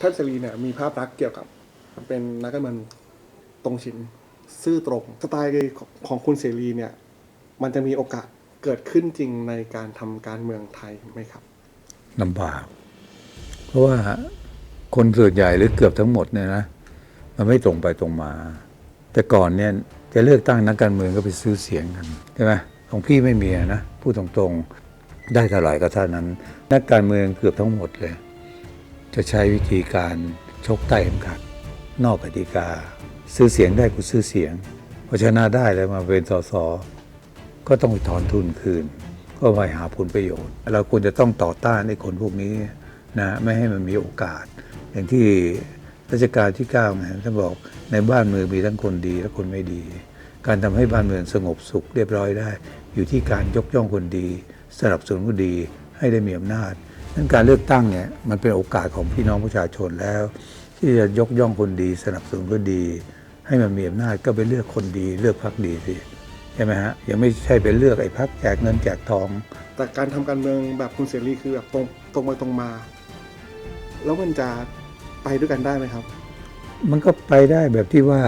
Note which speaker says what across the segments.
Speaker 1: ท่านเสรีเนี่ยมีภาพลักษณ์เกี่ยวกับเป็นนักการเมืองตรงชินซื่อตรงสไตล์ของคุณเสรีเนี่ย มันจะมีโอกาสเกิดขึ้นจริงในการทำการเมืองไทยไหมครับ
Speaker 2: ลำบาก เพราะว่าคนส่วนใหญ่หรือเกือบทั้งหมดเนี่ยนะมันไม่ตรงไปตรงมา แต่ก่อนเนี่ยจะเลือกตั้งนักการเมืองก็ไปซื้อเสียงกันใช่ไหมของพี่ไม่มีนะพูดตรงๆ ได้เท่าไหร่ก็เท่านั้น นักการเมืองเกือบทั้งหมดเลย จะใช้วิธีการชกใต้เข็มขัด นอกกติกา ซื้อเสียงได้กูซื้อเสียงพอชนะได้แล้วมาเป็นสสก็ต้องไปถอนทุนคืน ก็ไปหาผลประโยชน์ เราควรจะต้องต่อต้านไอ้คนพวกนี้นะไม่ให้มันมีโอกาส อย่างที่รัชกาลที่9ไงท่านบอกในบ้านเมืองมีทั้งคนดีและคนไม่ดี การทำให้บ้านเมืองสงบสุขเรียบร้อยได้ อยู่ที่การยกย่องคนดี สนับสนุนคนดีให้ได้มีอำนาจ นั้นการเลือกตั้งเนี่ยมันเป็นโอกาสของพี่น้องประชาชนแล้ว ที่จะยกย่องคนดี สนับสนุนคนดี ให้มันมีอำนาจก็ไปเลือกคนดี เลือกพรรคดีสิใช่ไหมฮะยังไม่ใช่ไปเลือกไอ้พรรคแจกเงินแจกทอง
Speaker 1: แต่การทำการเมืองแบบคุณเสรีคือแบบตรงตรงไปตรงมา แล้วมันจะไปด้วยกันได้ไหมครับ
Speaker 2: มันก็ไปได้แบบที่ว่า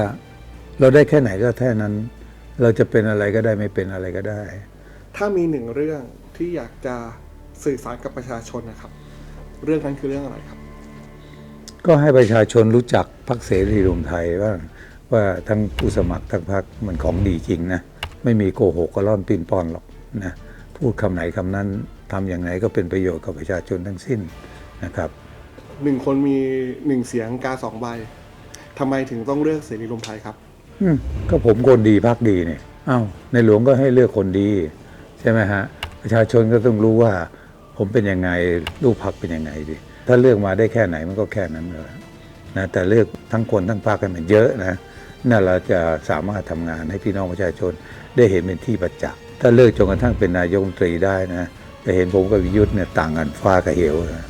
Speaker 2: เราได้แค่ไหนก็แค่นั้น เราจะเป็นอะไรก็ได้ไม่เป็นอะไรก็ได้
Speaker 1: ถ้ามีหนึ่งเรื่องที่อยากจะ สื่อสารกับประชาชนนะครับ เรื่องนั้นคือเรื่องอะไรครับ
Speaker 2: ก็ให้ประชาชนรู้จักพรรคเสรีรวมไทยว่าว่าทั้งผู้สมัครทั้งพรรคมันของดีจริงนะไม่มีโกหกกระล่อนปีนป้อนหรอกนะพูดคำไหนคำนั้นทำอย่างไรก็เป็นประโยชน์กับประชาชนทั้งสิ้นนะครับ
Speaker 1: หนึ่งคนมีหนึ่งเสียงกาสองใบทำไมถึงต้องเลือกเสรีรวมไทยครับ
Speaker 2: อืมก็ผมคนดีพักดีเนี่ยอ้าวในหลวงก็ให้เลือกคนดี ใช่ไหมฮะ ประชาชนก็ต้องรู้ว่า ผมเป็นยังไงลูกพักเป็นยังไงดิถ้าเลือกมาได้แค่ไหนมันก็แค่นั้นเลยนะแต่เลือกทั้งคนทั้งพรรคกันมันเยอะนะนั่นเราจะสามารถทำงานให้พี่น้องประชาชนได้เห็นเป็นที่ประจักษ์ถ้าเลือกจนกระทั่งเป็นนายกรัฐมนตรีได้นะจะเห็นผมกับวิยุทธ์เนี่ยต่างกันฟ้ากับเหวนะ